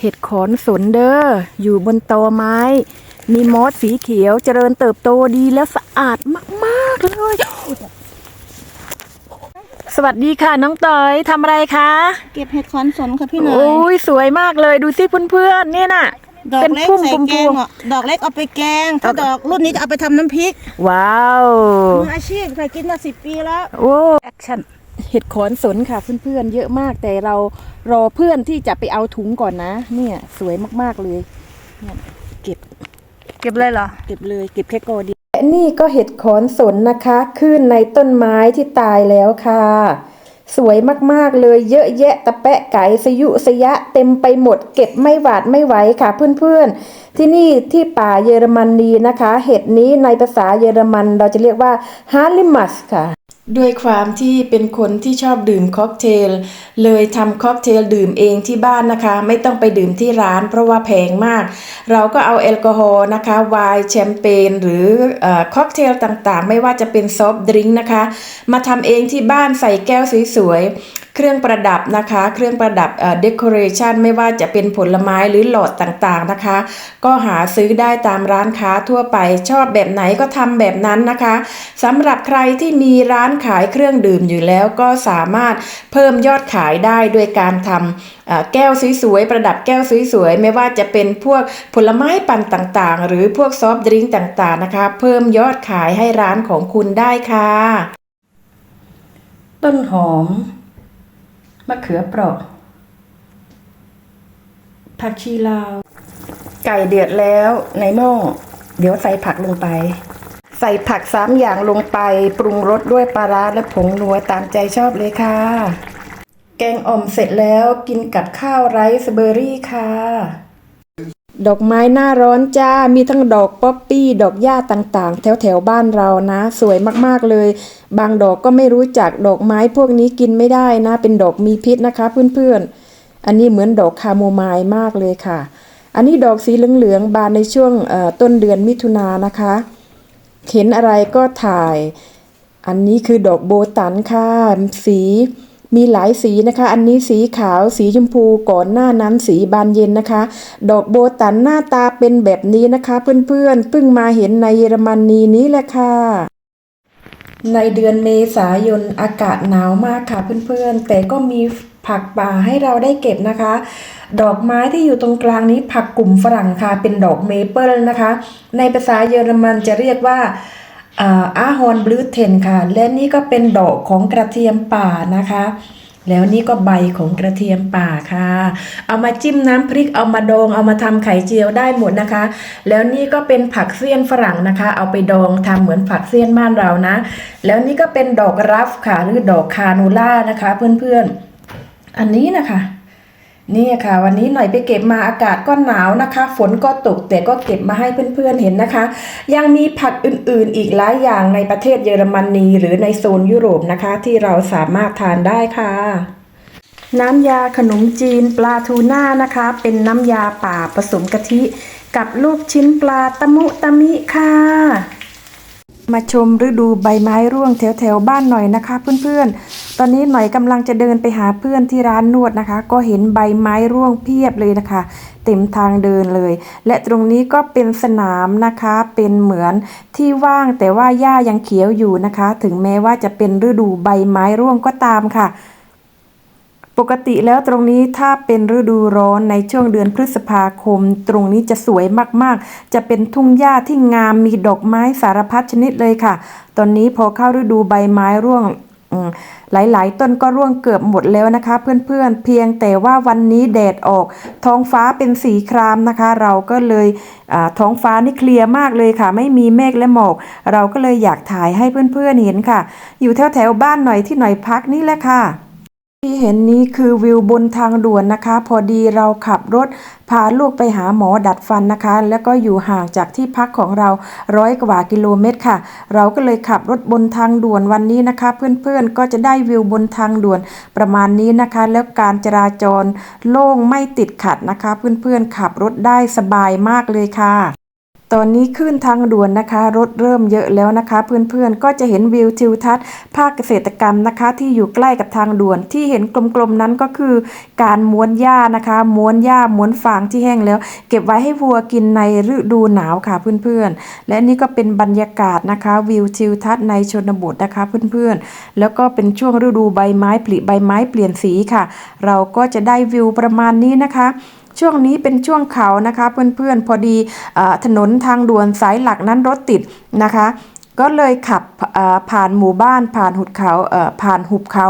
เห็ดขอนสนเด้ออยู่บนตอไม้ มีมอสสีเขียวเจริญเติบโตดีและสะอาดมากๆเลย สวัสดีค่ะน้องตอยทำอะไรคะเก็บเห็ดขอนสนค่ะพี่หน่อโอ้ยยสวยมากเลยดูสิเพื่อนๆเนี่ยน่ะ ดอกเป็นเล็กพุ่มใส่พวงแกงอะดอกเล็กเอาไปแกง ถ้าดอกรุ่นนี้จะเอาไปทำน้ำพริกว้าว มืออาชีพเคยกินมาสิบปีแล้ว โอ้แอคชั่น เห็ดขอนสนค่ะเพื่อนๆเยอะมากแต่เรารอเพื่อนที่จะไปเอาถุงก่อนนะ เนี่ย สวยมากๆเลยเนี่ยเก็บเก็บเลยเหรอ เก็บเลยเก็บแค่กอเดียวและนี่ก็เห็ดขอนสนนะคะขึ้นในต้นไม้ที่ตายแล้วค่ะ สวยมากๆเลยเยอะแยะตะแปะไก่สยุสยะเต็มไปหมด เก็บไม่หวาดไม่ไหวค่ะเพื่อนๆ ที่นี่ที่ป่าเยอรมนีนะคะ เห็ดนี้ในภาษาเยอรมันเราจะเรียกว่าฮาลิมัสค่ะ ด้วยความที่เป็นคนที่ชอบดื่มค็อกเทล เลยทำค็อกเทลดื่มเองที่บ้านนะคะ ไม่ต้องไปดื่มที่ร้านเพราะว่าแพงมาก เราก็เอาแอลกอฮอล์นะคะไวน์แชมเปญหรือค็อกเทลต่างๆ ไม่ว่าจะเป็นซอฟต์ดริงก์นะคะ มาทำเองที่บ้านใส่แก้วสวย เครื่องประดับนะคะ เครื่องประดับเดคอเรชันไม่ว่าจะเป็นผลไม้หรือหลอดต่างๆนะคะ ก็หาซื้อได้ตามร้านค้าทั่วไปชอบแบบไหนก็ทำแบบนั้นนะคะสำหรับใครที่มีร้านขายเครื่องดื่มอยู่แล้วก็สามารถเพิ่มยอดขายได้ด้วยการทำแก้วสวยๆประดับแก้วสวยๆไม่ว่าจะเป็นพวกผลไม้ปั่นต่างๆ หรือพวกซอฟต์ดริงก์ต่างๆนะคะ เพิ่มยอดขายให้ร้านของคุณได้ค่ะ ต้นหอม มะเขือเปราะผักชีลาว ไก่เดือดแล้วในหม้อเดี๋ยวใส่ผักลงไป ใส่ผักสามอย่างลงไป ปรุงรสด้วยปลาร้าและผงนัวตามใจชอบเลยค่ะ แกงอ่อมเสร็จแล้วกินกับข้าวไรซ์เบอร์รี่ค่ะ ดอกไม้หน้าร้อนจ้า มีทั้งดอกป๊อปปี้ ดอกหญ้าต่างๆ แถวแถวๆบ้านเรานะ สวยมากๆเลย บางดอกก็ไม่รู้จักดอกไม้พวกนี้กินไม่ได้นะ เป็นดอกมีพิษนะคะเพื่อนๆ อันนี้เหมือนดอกคาโมไมล์มากเลยค่ะ อันนี้ดอกสีเหลืองๆ บานในช่วงต้นเดือนมิถุนายนนะคะ เห็นอะไรก็ถ่าย อันนี้คือดอกโบตันค่ะ สี มีหลายสีนะคะ อันนี้สีขาว สีชมพู ก่อนหน้านั้นสีบานเย็นนะคะ ดอกโบตันหน้าตาเป็นแบบนี้นะคะ เพื่อนๆเพิ่งมาเห็นในเยอรมนนีนี้แหละค่ะ ในเดือนเมษายนอากาศหนาวมากค่ะเพื่อนๆ แต่ก็มีผักป่าให้เราได้เก็บนะคะ ดอกไม้ที่อยู่ตรงกลางนี้ผักกลุ่มฝรั่งค่ะ เป็นดอกเมเปิลนะคะ ในภาษาเยอรมันจะเรียกว่า อาฮอนบลูเทนค่ะ และนี่ก็เป็นดอกของกระเทียมป่านะคะ แล้วนี่ก็ใบของกระเทียมป่าค่ะ เอามาจิ้มน้ำพริกเอามาดองเอามาทำไข่เจียวได้หมดนะคะ แล้วนี่ก็เป็นผักเสี้ยนฝรั่งนะคะ เอาไปดองทำเหมือนผักเสี้ยนบ้านเรานะ แล้วนี่ก็เป็นดอกรัฟค่ะหรือดอกคานูล่านะคะ เพื่อนๆ อันนี้นะคะ นี่ค่ะ วันนี้หน่อยไปเก็บมาอากาศก็หนาวนะคะ ฝนก็ตกแต่ก็เก็บมาให้เพื่อนๆเห็นนะคะ ยังมีผักอื่นๆ อีกหลายอย่างในประเทศเยอรมนีหรือในโซนยุโรปนะคะ ที่เราสามารถทานได้ค่ะ น้ำยาขนมจีนปลาทูน่านะคะ เป็นน้ำยาป่าผสมกะทิ กับลูกชิ้นปลาตะมุตะมิค่ะมาชมฤดูใบไม้ร่วงแถวแถวๆบ้านหน่อยนะคะ เพื่อนๆ ตอนนี้หน่อยกำลังจะเดินไปหาเพื่อนที่ร้านนวดนะคะ ก็เห็นใบไม้ร่วงเพียบเลยนะคะ เต็มทางเดินเลย และตรงนี้ก็เป็นสนามนะคะ เป็นเหมือนที่ว่างแต่ว่าหญ้ายังเขียวอยู่นะคะ ถึงแม้ว่าจะเป็นฤดูใบไม้ร่วงก็ตามค่ะ ปกติแล้วตรงนี้ถ้าเป็นฤดูร้อนในช่วงเดือนพฤษภาคม ตรงนี้จะสวยมากๆ จะเป็นทุ่งหญ้าที่งามมีดอกไม้สารพัดชนิดเลยค่ะ ตอนนี้พอเข้าฤดูใบไม้ร่วงอืม หลายๆ ต้นก็ร่วงเกือบหมดแล้วนะคะ เพื่อนๆเพียงแต่ว่าวันนี้แดดออก ท้องฟ้าเป็นสีครามนะคะ เราก็เลยท้องฟ้านี่เคลียร์มากเลยค่ะ ไม่มีเมฆและหมอก เราก็เลยอยากถ่ายให้เพื่อนๆเห็นค่ะ อยู่แถวๆบ้านหน่อยที่หน่อยพักนี่แหละค่ะ ที่เห็นนี้คือวิวบนทางด่วนนะคะ พอดีเราขับรถพาลูกไปหาหมอดัดฟันนะคะ แล้วก็อยู่ห่างจากที่พักของเราร้อยกว่ากิโลเมตรค่ะ เราก็เลยขับรถบนทางด่วนวันนี้นะคะ เพื่อนๆก็จะได้วิวบนทางด่วนประมาณนี้นะคะ แล้วการจราจรโล่งไม่ติดขัดนะคะ เพื่อนๆขับรถได้สบายมากเลยค่ะ ตอนนี้ขึ้นทางด่วนนะคะ รถเริ่มเยอะแล้วนะคะ เพื่อนๆก็จะเห็นวิวทิวทัศน์ภาคเกษตรกรรมนะคะ ที่อยู่ใกล้กับทางด่วนที่เห็นกลมๆนั้นก็คือ การม้วนหญ้านะคะ ม้วนหญ้าม้วนฟางที่แห้งแล้ว เก็บไว้ให้วัวกินในฤดูหนาวค่ะเพื่อนๆ และนี่ก็เป็นบรรยากาศนะคะ วิวทิวทัศน์ในชนบทนะคะเพื่อนๆ แล้วก็เป็นช่วงฤดูใบไม้ผลิใบไม้เปลี่ยนสีค่ะ เราก็จะได้วิวประมาณนี้นะคะ ช่วงนี้เป็นช่วงเขานะคะ เพื่อนๆพอดีอถนนทางด่วนสายหลักนั้นรถติดนะคะ ก็เลยขับผ่านหมู่บ้านผ่านหุบเขาผ่านหุบเขา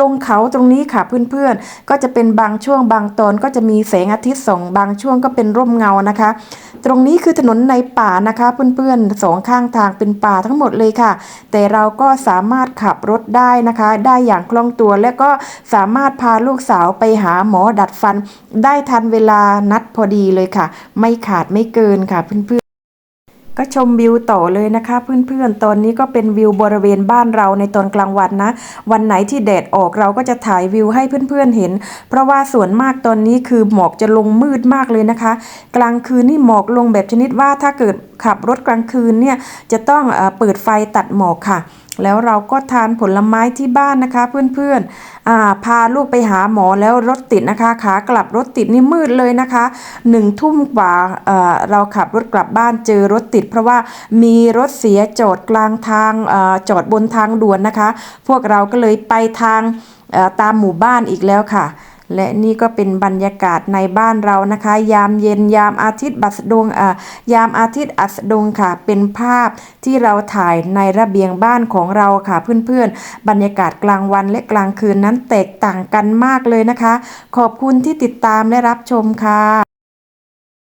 ลงเขาตรงนี้ค่ะเพื่อนๆ ก็จะเป็นบางช่วงบางตอนก็จะมีแสงอาทิตย์ส่องบางช่วงก็เป็นร่มเงานะคะ ตรงนี้คือถนนในป่านะคะเพื่อนๆสองข้างทางเป็นป่าทั้งหมดเลยค่ะ แต่เราก็สามารถขับรถได้นะคะ ได้อย่างคล่องตัวและก็สามารถพาลูกสาวไปหาหมอดัดฟัน ได้ทันเวลานัดพอดีเลยค่ะ ไม่ขาดไม่เกินค่ะเพื่อนๆ ก็ชมวิวต่อเลยนะคะเพื่อนๆ ตอนนี้ก็เป็นวิวบริเวณบ้านเราในตอนกลางวันนะ วันไหนที่แดดออกเราก็จะถ่ายวิวให้เพื่อนๆเห็น เพราะว่าส่วนมากตอนนี้คือหมอกจะลงมืดมากเลยนะคะ กลางคืนนี่หมอกลงแบบชนิดว่าถ้าเกิดขับรถกลางคืนเนี่ยจะต้องเอเปิดไฟตัดหมอกค่ะ แล้วเราก็ทานผลไม้ที่บ้านนะคะ เพื่อนๆาพาลูกไปหาหมอแล้วรถติดนะคะขากลับรถติดนี่มืดเลยนะคะหนึ่งทุ่มกว่าเอ่อเราขับรถกลับบ้านเจอรถติด เพราะว่ามีรถเสียจอดกลางทางออจอดบนทางด่วนนะคะ พวกเราก็เลยไปทางตามหมู่บ้านอีกแล้วค่ะ และนี่ก็เป็นบรรยากาศในบ้านเรานะคะ ยามเย็นยามอาทิตย์บัสดงอ่ายามอาทิตย์อัสดงค่ะ เป็นภาพที่เราถ่ายในระเบียงบ้านของเราค่ะเพื่อนๆ บรรยากาศกลางวันและกลางคืนนั้นแตกต่างกันมากเลยนะคะ ขอบคุณที่ติดตามและรับชมค่ะ